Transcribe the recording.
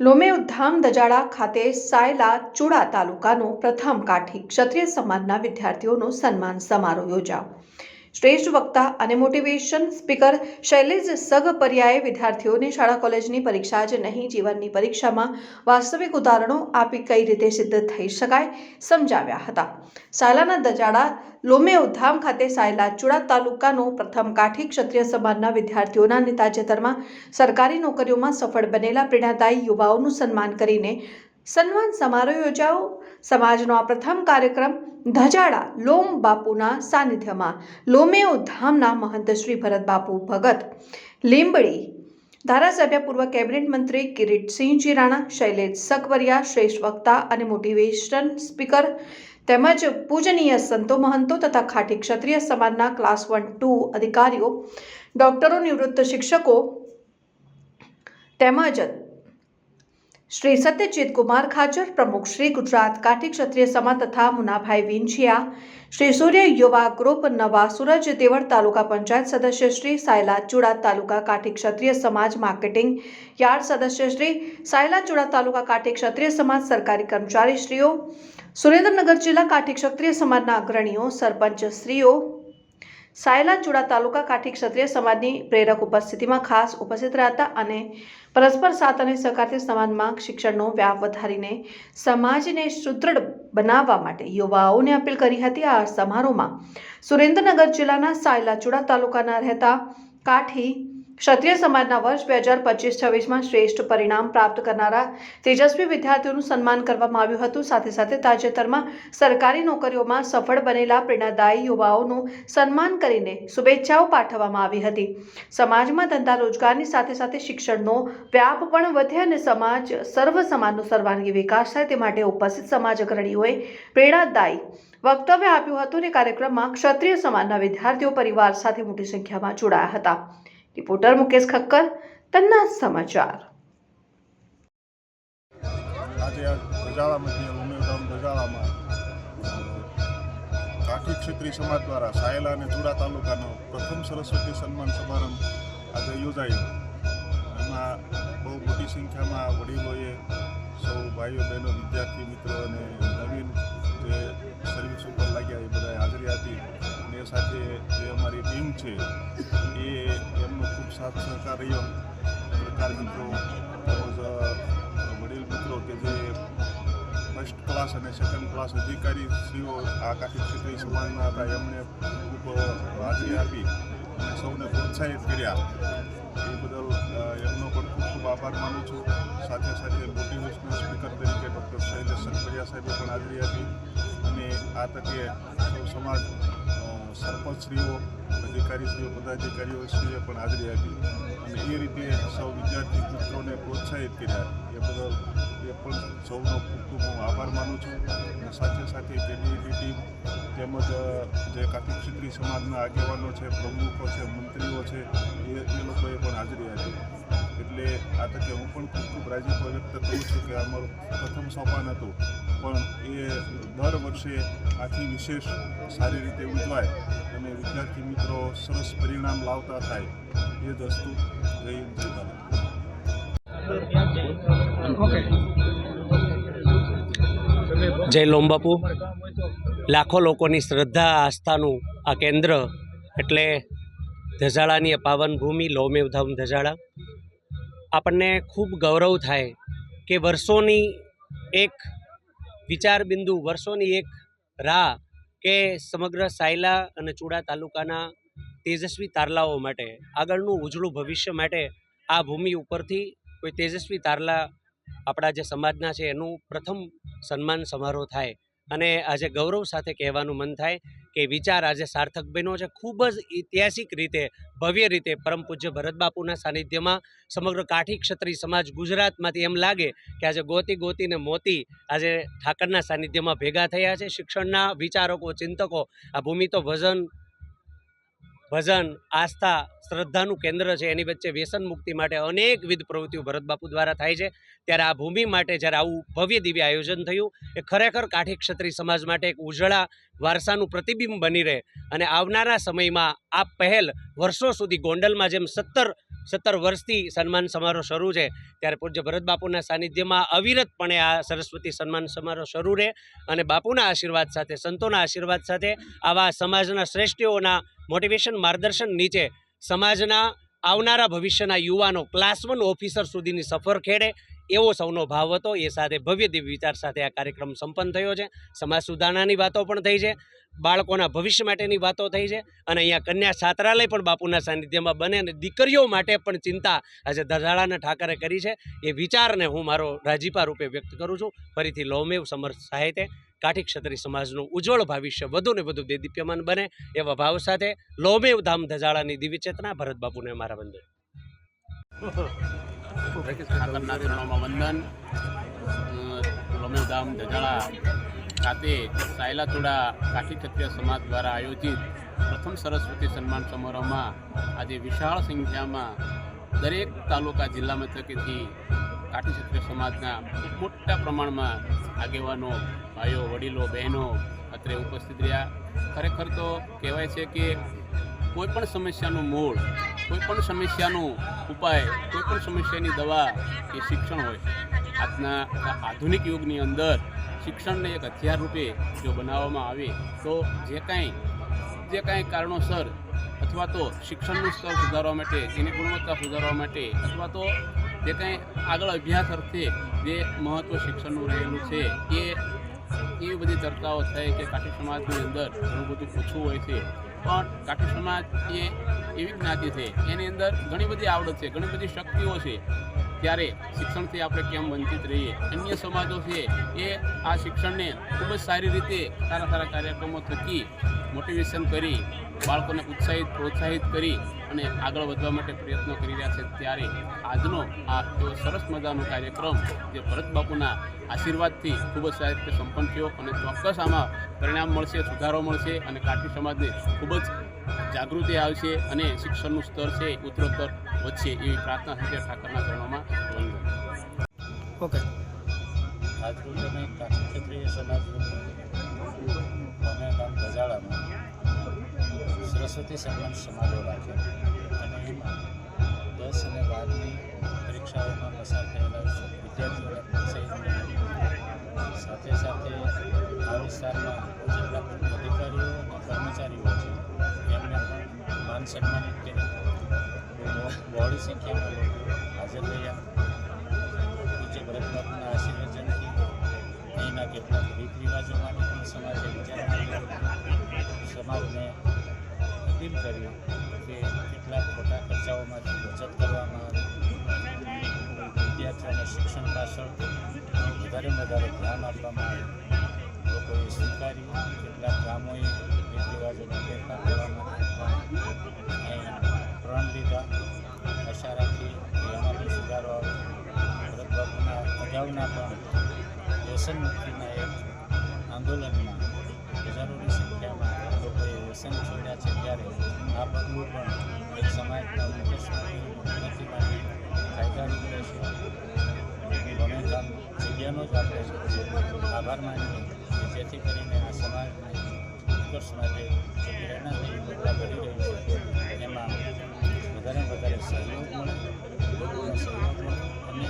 લોમેઉધામ દજાડા ખાતે સાયલા ચુડા તાલુકાનો પ્રથમ કાઠી ક્ષત્રિય સમાજના વિદ્યાર્થીઓનો સન્માન સમારોહ યોજાયો. શ્રેષ્ઠ વક્તા અને મોટિવેશન સ્પીકર શૈલેષ સગપરિયાએ વિદ્યાર્થીઓને શાળા કોલેજની પરીક્ષા જ નહીં, જીવનની પરીક્ષામાં વાસ્તવિક ઉદાહરણો આપી કઈ રીતે સિદ્ધ થઈ શકાય સમજાવ્યા હતા. સાયલાના દજાડા લોમેઉધામ ખાતે સાયલા ચુડા તાલુકાનો પ્રથમ કાઠી ક્ષત્રિય સમાજના વિદ્યાર્થીઓના તાજેતરમાં સરકારી નોકરીઓમાં સફળ બનેલા પ્રેરણાદાયી યુવાઓનું સન્માન કરીને સન્માન સમારોહ યોજાયો. સમાજનો આ પ્રથમ કાર્યક્રમ ધજાડા લોમ બાપુના સાનિધ્યમાં લોમેઓ ધામના મહંત શ્રી ભરત બાપુ ભગત, લીંબડી, ધારાસભ્ય પૂર્વ કેબિનેટ મંત્રી કિરીટસિંહજી રાણા, શૈલેષ સકવરિયા, શ્રેષ્ઠ વક્તા અને મોટિવેશન સ્પીકર તેમજ પૂજનીય સંતો, મહંતો તથા ખાટી ક્ષત્રિય સમાજના ક્લાસ વન, ટુ અધિકારીઓ, ડોક્ટરો, નિવૃત્ત શિક્ષકો તેમજ શ્રી સત્યજીત કુમાર ખાચર, પ્રમુખ શ્રી ગુજરાત કાઠી ક્ષત્રિય સમાજ તથા મુનાભાઈ વિંછિયા, શ્રી સૂર્ય યુવા ગ્રુપ નવા સુરજ દેવળ તાલુકા પંચાયત સદસ્ય શ્રી સાયલા ચુડા તાલુકા કાઠી ક્ષત્રિય સમાજ માર્કેટિંગ યાર્ડ સદસ્ય શ્રી સાયલા ચુડા તાલુકા કાઠી ક્ષત્રિય સમાજ સરકારી કર્મચારીશ્રીઓ, સુરેન્દ્રનગર જિલ્લા કાઠી ક્ષત્રિય સમાજના અગ્રણીઓ, સરપંચ શ્રીઓ સાયલા ચુડા તાલુકા કાઠી ક્ષત્રિય સમાજની પ્રેરક ઉપસ્થિતિમાં ખાસ ઉપસ્થિત રહ્યા હતા અને પરસ્પર સાથ અને સહકારથી સમાજમાં શિક્ષણનો વ્યાપ વધારીને સમાજને સુદૃઢ બનાવવા માટે યુવાઓને અપીલ કરી હતી. આ સમારોહમાં સુરેન્દ્રનગર જિલ્લાના સાયલા ચુડા તાલુકાના રહેતા કાઠી ક્ષત્રિય સમાજના વર્ષ બે હજાર પચીસ છવ્વીસમાં શ્રેષ્ઠ પરિણામ પ્રાપ્ત કરનારા તેજસ્વી વિદ્યાર્થીઓનું સન્માન કરવામાં આવ્યું હતું. સાથે સાથે તાજેતરમાં સરકારી નોકરીઓમાં સફળ બનેલા પ્રેરણાદાયી યુવાઓનું સન્માન કરીને શુભેચ્છાઓ પાઠવવામાં આવી હતી. સમાજમાં ધંધા રોજગારની સાથે સાથે શિક્ષણનો વ્યાપ પણ વધે અને સમાજ, સર્વ સમાજનો સર્વાંગી વિકાસ થાય તે માટે ઉપસ્થિત સમાજ અગ્રણીઓએ પ્રેરણાદાયી વક્તવ્ય આપ્યું હતું અને કાર્યક્રમમાં ક્ષત્રિય સમાજના વિદ્યાર્થીઓ પરિવાર સાથે મોટી સંખ્યામાં જોડાયા હતા. રિપોર્ટર મુકેશ ખક્કર, તન્ના સમાચાર. આજે ધજાળામાં કાઠી ક્ષત્રિય સમાજ દ્વારા સાયલા અને ચુડા તાલુકાનો પ્રથમ સરસ્વતી સન્માન સમારંભ આજે યોજાયો. એમાં બહુ મોટી સંખ્યામાં વડીલોએ, સૌ ભાઈઓ બહેનો, વિદ્યાર્થી મિત્રો અને નવીન જે સર્વિસ ઉપર લાગ્યા એ બધાએ હાજરી આપી. અને એ સાથે જે અમારી ટીમ છે, એ એમનો ખૂબ સાથ સહકાર રહ્યો. સરકાર મિત્રો તેમજ વડીલ મિત્રો કે જે ફર્સ્ટ ક્લાસ અને સેકન્ડ ક્લાસ અધિકારી શ્રીઓ આ કાઠી ક્ષેત્રીય સમાજના હતા, એમણે ખૂબ હાજરી આપી અને સૌને પ્રોત્સાહિત કર્યા. એ બદલ એમનો પણ ખૂબ ખૂબ આભાર માનું છું. સાથે સાથે મોટિવેશનલ હાજરી આપી અને આ તકે સૌ સમાજ સરપંચશ્રીઓ, અધિકારીશ્રીઓ પદાધિકારીઓશ્રીએ પણ હાજરી આપી અને એ રીતે સૌ વિદ્યાર્થી મિત્રોને પ્રોત્સાહિત કર્યા. એ બદલ એ પણ સૌનો ખૂબ હું આભાર માનું છું અને સાથે સાથે કેડીએટી ટીમ તેમજ જે કાર્તિક ક્ષત્રિય સમાજના આગેવાનો છે, પ્રમુખો છે, મંત્રીઓ છે એ લોકોએ પણ હાજરી આપી. એટલે આ તકે હું પણ ખૂબ ખૂબ રાજીપો વ્યક્ત કરું છું કે અમારું પ્રથમ સોપાન હતું. પણ એ દર વર્ષે આથી વિશેષ સારી રીતે ઉજવાય અને વિદ્યાર્થી મિત્રો સરસ પરિણામ લાવતા થાય એ જ વસ્તુ જય જય લોમબાપુ લાખો લોકોની શ્રદ્ધા, આસ્થાનું આ કેન્દ્ર એટલે ધજાળાની પાવન ભૂમિ લોમેવધામ ધજાળા. આપણને ખૂબ ગૌરવ થાય કે વર્ષોની એક વિચાર બિંદુ વર્ષોની એક રાહ કે સમગ્ર સાયલા અને ચૂડા તાલુકાના તેજસ્વી તારલાઓ માટે, આગળનું ઉજળું ભવિષ્ય માટે આ ભૂમિ ઉપરથી કોઈ તેજસ્વી તારલા આપણા જે સમાજના છે એનું પ્રથમ સન્માન સમારોહ થાય. અને આજે ગૌરવ સાથે કહેવાનું મન થાય કે વિચાર આજે સાર્થક બન્યો છે. ખૂબ જ ઐતિહાસિક રીતે, ભવ્ય રીતે પરમ પૂજ્ય ભરતબાપુના સાનિધ્યમાં સમગ્ર કાઠી ક્ષત્રિય સમાજ ગુજરાતમાંથી એમ લાગે કે આજે ગોતી ગોતીને મોતી આજે ઠાકરના સાનિધ્યમાં ભેગા થયા છે. શિક્ષણના વિચારકો, ચિંતકો, આ ભૂમિ તો ભજન ભજન, આસ્થા શ્રદ્ધાનું કેન્દ્ર છે. એની વચ્ચે વ્યસન મુક્તિ માટે અનેકવિધ પ્રવૃત્તિઓ ભરતબાપુ દ્વારા થાય છે. ત્યારે આ ભૂમિ માટે જ્યારે આવું ભવ્ય દિવ્ય આયોજન થયું, એ ખરેખર કાઠી ક્ષત્રિય સમાજ માટે એક ઉજળા વારસાનું પ્રતિબિંબ બની રહે. અને આવનારા સમયમાં આ પહેલ વર્ષો સુધી ગોંડલમાં જેમ સત્તર સત્તર વર્ષથી સન્માન સમારોહ શરૂ છે, ત્યારે પૂજ્ય ભરત બાપુના સાનિધ્યમાં અવિરતપણે આ સરસ્વતી સન્માન સમારોહ શરૂ રહે અને બાપુના આશીર્વાદ સાથે, સંતોના આશીર્વાદ સાથે આવા સમાજના શ્રેષ્ઠીઓના મોટિવેશન માર્ગદર્શન નીચે સમાજના આવનારા ભવિષ્યના યુવાનો ક્લાસ વન ઓફિસર સુધીની સફર ખેડે એવો સૌનો ભાવ હતો. એ સાથે ભવ્ય દિવ્ય વિચાર સાથે આ કાર્યક્રમ સંપન્ન થયો છે. સમાજ સુધારણાની વાતો પણ થઈ છે. બાળકોના ભવિષ્ય માટેની વાતો થઈ છે. અને અહીંયા કન્યા છાત્રાલય પણ બાપુના સાનિધ્યમાં બને અને દીકરીઓ માટે પણ ચિંતા આજે ધજાળાના ઠાકરે કરી છે. એ વિચારને હું મારો રાજીપા રૂપે વ્યક્ત કરું છું. ફરીથી લોમેવ સમર્થ સાહિત્ય કાઠી ક્ષત્રિય સમાજનું ઉજ્જવળ ભવિષ્ય વધુ ને વધુ દેદીપ્યમાન બને એવા ભાવ સાથે લોમેવ ધામ ધજાળાની દિવ્ય ચેતના ભરત બાપુને મારા વંદન ઠાકરના ચરણોમાં વંદન લોમેવધામ ધજાળા ખાતે સાયલાતુડા કાઠી ક્ષત્રિય સમાજ દ્વારા આયોજિત પ્રથમ સરસ્વતી સન્માન સમારોહમાં આજે વિશાળ સંખ્યામાં દરેક તાલુકા જિલ્લા મથકેથી કાઠી ક્ષત્રિય સમાજના મોટા પ્રમાણમાં આગેવાનો ભાઈઓ, વડીલો, બહેનો અત્રે ઉપસ્થિત રહ્યા. ખરેખર તો કહેવાય છે કે કોઈ પણ સમસ્યાનું મૂળ, કોઈ પણ સમસ્યાનું ઉપાય, કોઈ પણ સમસ્યાની દવા એ શિક્ષણ હોય. આજના આધુનિક યુગની અંદર શિક્ષણને એક હથિયાર રૂપે જો બનાવવામાં આવે, તો જે કાંઈ જે કાંઈ કારણોસર અથવા તો શિક્ષણનું સ્તર સુધારવા માટે તેની ગુણવત્તા સુધારવા માટે અથવા તો જે કાંઈ આગળ અભ્યાસ અર્થે જે મહત્ત્વ શિક્ષણનું રહેલું છે, એ એવી બધી ચર્ચાઓ થઈ કે કાઠી સમાજની અંદર ઘણું બધું ઓછું હોય છે. પણ કાઠી સમાજ એ એવી જ્ઞાતિ છે, એની અંદર ઘણી બધી આવડત છે, ઘણી બધી શક્તિઓ છે. ત્યારે શિક્ષણથી આપણે કેમ વંચિત રહીએ? અન્ય સમાજો છે એ આ શિક્ષણને ખૂબ જ સારી રીતે સારા સારા કાર્યક્રમો થકી મોટિવેશન કરી બાળકોને ઉત્સાહિત, પ્રોત્સાહિત કરી અને આગળ વધવા માટે પ્રયત્નો કરી રહ્યા છે. ત્યારે આજનો આ સરસ મજાનો કાર્યક્રમ જે ભરત બાપુના આશીર્વાદથી ખૂબ જ સારી રીતે સંપન્ન થયો અને ચોક્કસ આમાં પરિણામ મળશે, સુધારો મળશે અને કાઠી સમાજને ખૂબ જ જાગૃતિ આવશે અને શિક્ષણનું સ્તર છે ઉત્તરોત્તર વધશે એવી પ્રાર્થના સાથે ઠાકરના ચરણોમાં વંદન. ઓકે. આજરોજ અમે ક્ષત્રિય સમાજ અને ગામ ગજાળામાં સરસ્વતી સન્માન સમારોહ રાખ્યો. અને એમાં દસ અને બારની પરીક્ષાઓમાં પસાર થયેલા વિદ્યાર્થીઓને પ્રોત્સાહિત સાથે સાથે આ વિસ્તારમાં જેટલા પણ અધિકારીઓ અને કર્મચારીઓ પણ માન સન્માનિત કર્યા બહુ બહોળી સંખ્યામાં લોકો હાજર રહ્યા પૂજ્ય ભરત બાપુના આશીર્વચનથી અહીંના કેટલાક રીત રિવાજોમાંથી પણ સમાજે વિચારણા કરી. સમાજને અપીલ કર્યું કે કેટલાક ખોટા ખર્ચાઓમાંથી બચત કરવામાં આવે. વિદ્યાર્થીઓને શિક્ષણ પાછળ વધારે વધારે ધ્યાન આપવામાં આવે. લોકોએ સ્વીકાર્યું કેટલાક ગામોએ રીત રિવાજોનો ફેરફાર કરવા માટે પ્રણ લીધા. આશા રાખી કે એમાં પણ સુધારો આવે ભરત બાપુના અગાઉના પણ વ્યસન મુક્તિના એક આંદોલનમાં હજારોની સંખ્યામાં લોકોએ વ્યસન છોડ્યા છે ત્યારે આ પગલું પણ એક સમાજના નથી ઉન્નતિ માટે ફાયદારૂપ રહેશે ગમે તેમ જગ્યાનો જ આપણે આભાર માનીએ જેથી કરીને આ સમાજને ઉત્કર્ષ માટે રહ્યું છે એમાં વધારે વધારે સહયોગ મળે લોકોનો સહયોગ અને